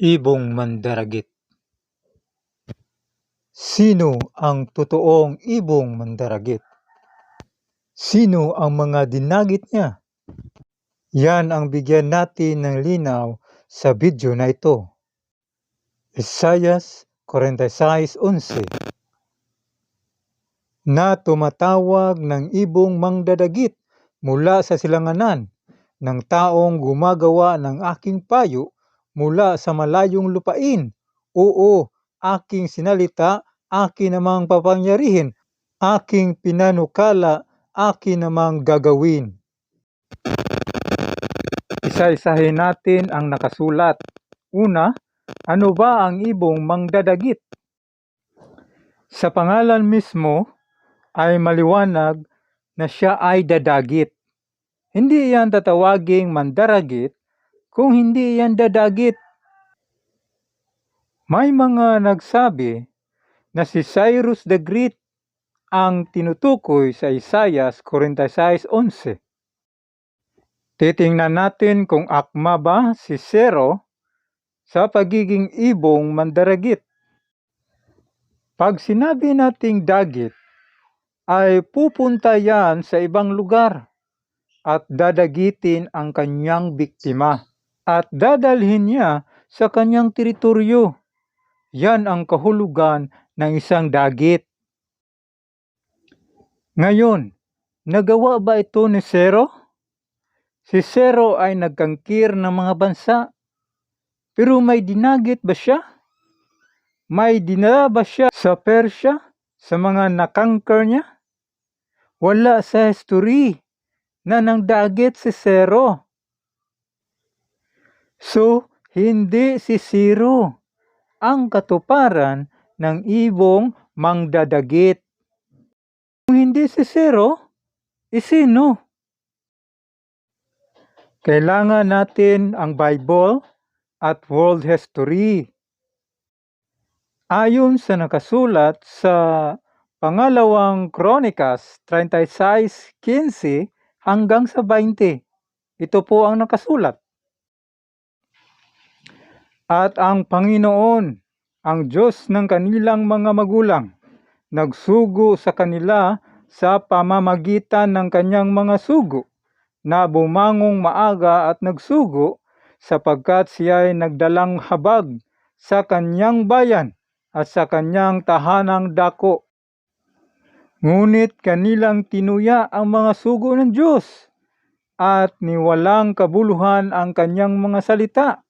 Ibong Mandaragit Sino ang totoong ibong mandaragit? Sino ang mga dinagit niya? Yan ang bigyan natin ng linaw sa video na ito. Isayas 46.11 Na tumatawag ng ibong mangdadagit mula sa silanganan ng taong gumagawa ng aking payo mula sa malayong lupain. Oo, aking sinalita, akin namang papangyarihin, aking pinanukala, akin namang gagawin. Isa-isahin natin ang nakasulat. Una, ano ba ang ibong mangdadagit? Sa pangalan mismo ay maliwanag na siya ay dadagit. Hindi yan tatawaging mandaragit kung hindi yan dadagit. May mga nagsabi na si Cyrus the Great ang tinutukoy sa Isaias 46.11. Titingnan natin kung akma ba si Zero sa pagiging ibong mandaragit. Pag sinabi nating dagit, ay pupunta yan sa ibang lugar at dadagitin ang kanyang biktima at dadalhin niya sa kanyang teritoryo. Yan ang kahulugan ng isang dagit. Ngayon, nagawa ba ito ni Zero? Si Zero ay nagkangkir ng mga bansa. Pero may dinagit ba siya? May dinala ba siya sa Persya sa mga nakangker niya? Wala sa history na nang dagit si Zero. So, hindi si Zero ang katuparan ng ibong mangdadagit. Kung hindi si Zero, isino? Kailangan natin ang Bible at world history. Ayon sa nakasulat sa pangalawang Kronikas 36.15 hanggang sa 20. Ito po ang nakasulat. At ang Panginoon, ang Diyos ng kanilang mga magulang, nagsugo sa kanila sa pamamagitan ng kanyang mga sugo, na bumangong maaga at nagsugo, sapagkat siya ay nagdalang habag sa kanyang bayan at sa kanyang tahanang dako. Ngunit kanilang tinuya ang mga sugo ng Diyos at niwalang kabuluhan ang kanyang mga salita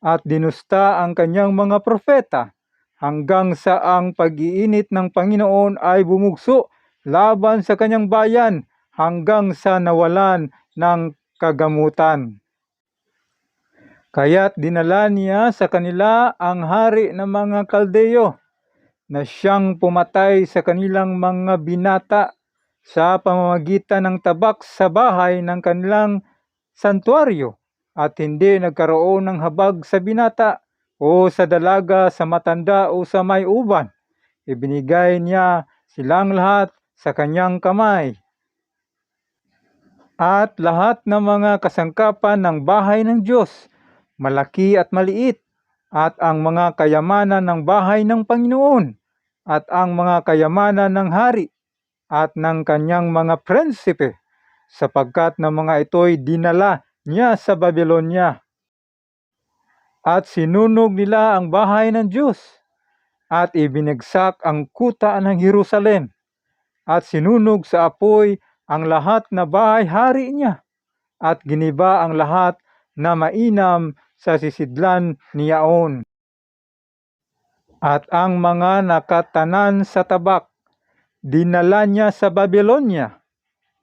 at dinusta ang kanyang mga propeta hanggang sa ang pag-iinit ng Panginoon ay bumugso laban sa kanyang bayan hanggang sa nawalan ng kagamutan. Kaya't dinala niya sa kanila ang hari ng mga kaldeyo na siyang pumatay sa kanilang mga binata sa pamamagitan ng tabak sa bahay ng kanilang santuaryo at hindi nagkaroon ng habag sa binata o sa dalaga, sa matanda o sa may uban. Ibinigay niya silang lahat sa kanyang kamay. At lahat ng mga kasangkapan ng bahay ng Diyos, malaki at maliit, at ang mga kayamanan ng bahay ng Panginoon, at ang mga kayamanan ng hari, at ng kanyang mga prinsipe, sapagkat ng mga ito'y dinala niya sa Babylonia. At sinunog nila ang bahay ng Diyos at ibinagsak ang kuta ng Jerusalem at sinunog sa apoy ang lahat na bahay-hari niya at giniba ang lahat na mainam sa sisidlan niyaon. At ang mga nakatanan sa tabak, dinala niya sa Babylonia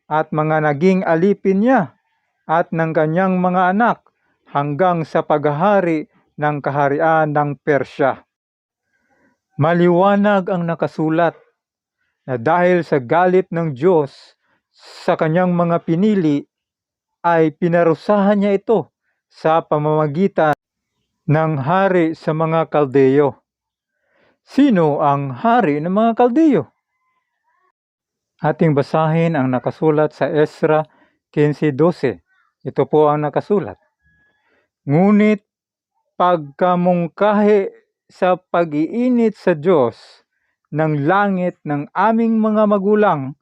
at mga naging alipin niya at ng kanyang mga anak hanggang sa paghahari ng kaharian ng Persya. Maliwanag ang nakasulat na dahil sa galit ng Diyos sa kanyang mga pinili ay pinarusahan niya ito sa pamamagitan ng hari sa mga kaldeyo. Sino ang hari ng mga kaldeyo? Ating basahin ang nakasulat sa Esra 15.12. Ito po ang nakasulat. Ngunit pagkamungkahi sa pag-iinit sa Diyos ng langit ng aming mga magulang,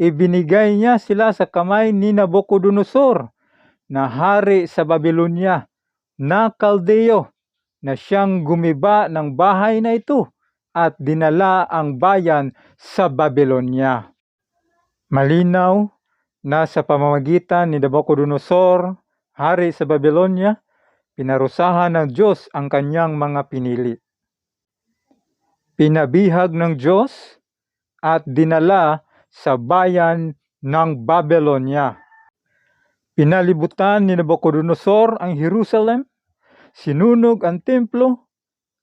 ibinigay niya sila sa kamay ni Nabucodonosor na hari sa Babylonia na Kaldeo na siyang gumiba ng bahay na ito at dinala ang bayan sa Babylonia. Malinaw na sa pamamagitan ni Nabucodonosor, hari sa Babylonia, pinarusahan ng Diyos ang kanyang mga pinili. Pinabihag ng Diyos at dinala sa bayan ng Babylonia. Pinalibutan ni Nabucodonosor ang Jerusalem, sinunog ang templo,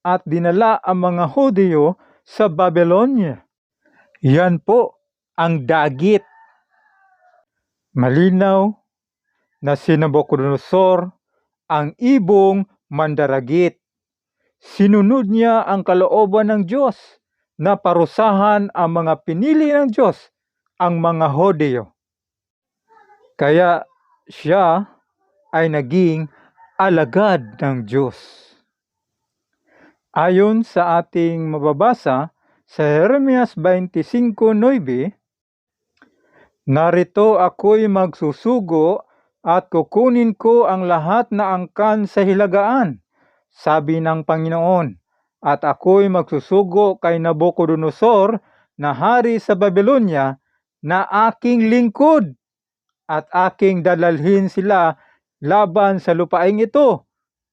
at dinala ang mga Hudyo sa Babylonia. Yan po ang dagit. Malinaw na si Nabucodonosor ang ibong mandaragit. Sinunod niya ang kalooban ng Diyos na parusahan ang mga pinili ng Diyos, ang mga Hodeo. Kaya siya ay naging alagad ng Diyos. Ayon sa ating mababasa sa Jeremias 25.9, Narito ako'y magsusugo at kukunin ko ang lahat na angkan sa hilagaan, sabi ng Panginoon, at ako'y magsusugo kay Nabucodonosor na hari sa Babylonia na aking lingkod at aking dalalhin sila laban sa lupaing ito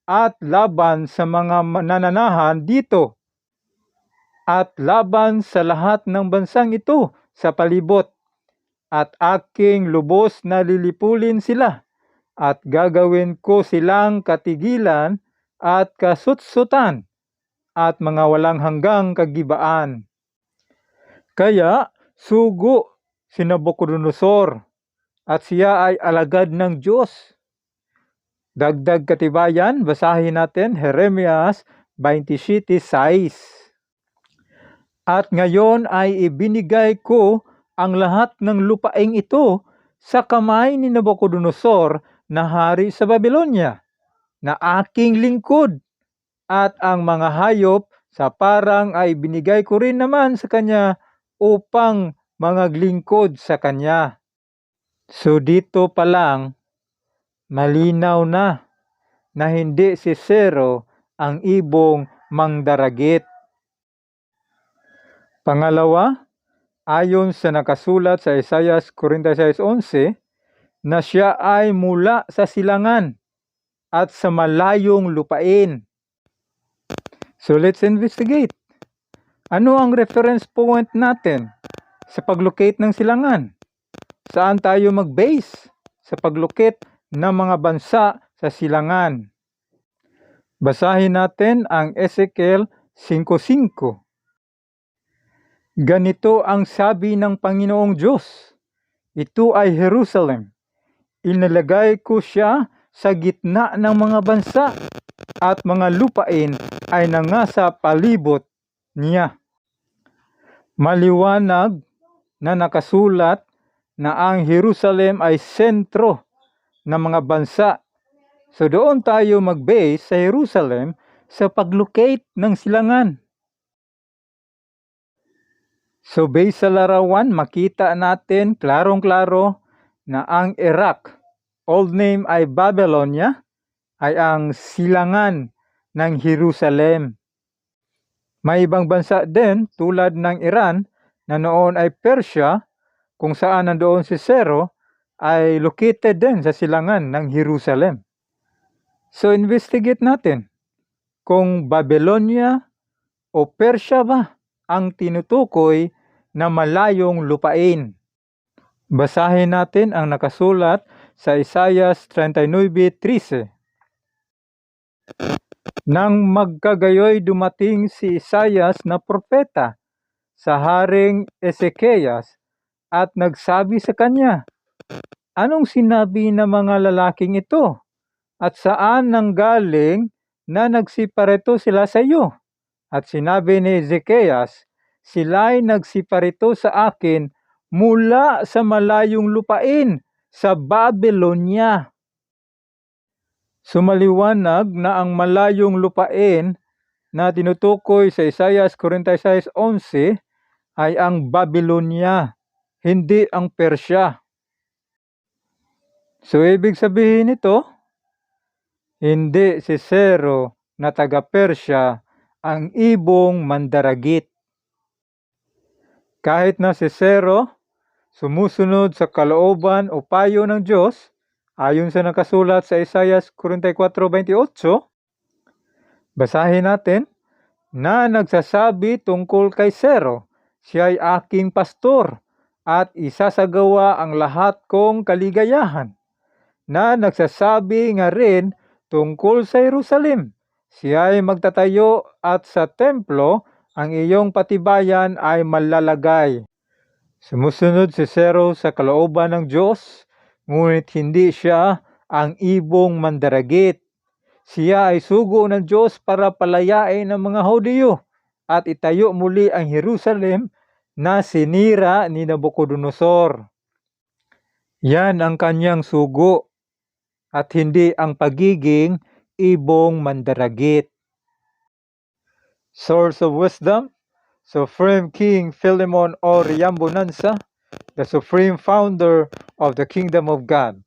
at laban sa mga nananahan dito at laban sa lahat ng bansang ito sa palibot at aking lubos na lilipulin sila at gagawin ko silang katigilan at kasutsutan at mga walang hanggang kagibaan. Kaya sugo si Nabucodonosor at siya ay alagad ng Diyos. Dagdag katibayan, basahin natin Jeremias 27.6. At ngayon ay ibinigay ko ang lahat ng lupaing ito sa kamay ni Nabucodonosor na hari sa Babylonia, na aking lingkod, at ang mga hayop sa parang ay binigay ko rin naman sa kanya upang mga lingkod sa kanya. So dito pa lang, malinaw na na hindi si Zero ang ibong mangdaragit. Pangalawa, ayon sa nakasulat sa Isaiah 46.11, na siya ay mula sa silangan at sa malayong lupain. So let's investigate. Ano ang reference point natin sa paglocate ng silangan? Saan tayo mag-base sa paglocate ng mga bansa sa silangan? Basahin natin ang Ezekiel 5.5. Ganito ang sabi ng Panginoong Diyos. Ito ay Jerusalem. Inilagay ko siya sa gitna ng mga bansa at mga lupain ay nangasa palibot niya. Maliwanag na nakasulat na ang Jerusalem ay sentro ng mga bansa. So doon tayo mag-base sa Jerusalem sa paglocate ng silangan. So based sa larawan, makita natin klarong-klaro na ang Iraq, old name ay Babylonia, ay ang silangan ng Jerusalem. May ibang bansa din tulad ng Iran na noon ay Persia kung saan nandoon si Zero ay located din sa silangan ng Jerusalem. So investigate natin kung Babylonia o Persia ba ang tinutukoy na malayong lupain. Basahin natin ang nakasulat sa Isaiah 39.13. Nang magkagayoy dumating si Isaias na propeta sa haring Ezekias at nagsabi sa kanya, Anong sinabi ng mga lalaking ito? At saan nanggaling na nagsiparito sila sa iyo? At sinabi ni Ezekias, Sila'y nagsiparito sa akin mula sa malayong lupain sa Babylonia. Sumaliwanag na ang malayong lupain na tinutukoy sa Isaiah 46.11 ay ang Babylonia, hindi ang Persya. So ibig sabihin nito, hindi si Zero na taga Persya ang ibong mandaragit. Kahit na si Zero, sumusunod sa kalooban o payo ng Diyos, ayon sa nakasulat sa Isaiah 44.28, basahin natin, na nagsasabi tungkol kay Zero, siya ay aking pastor at isasagawa ang lahat kong kaligayahan. Na nagsasabi nga rin tungkol sa Jerusalem, siya ay magtatayo at sa templo ang iyong patibayan ay malalagay. Sumusunod si Zero sa kalooban ng Diyos, ngunit hindi siya ang ibong mandaragit. Siya ay sugo ng Diyos para palayain ang mga Hudiyo at itayo muli ang Jerusalem na sinira ni Nabucodonosor. Yan ang kanyang sugo at hindi ang pagiging ibong mandaragit. Source of Wisdom, Supreme King Philemon O. Riambonanza, the Supreme Founder of the Kingdom of God.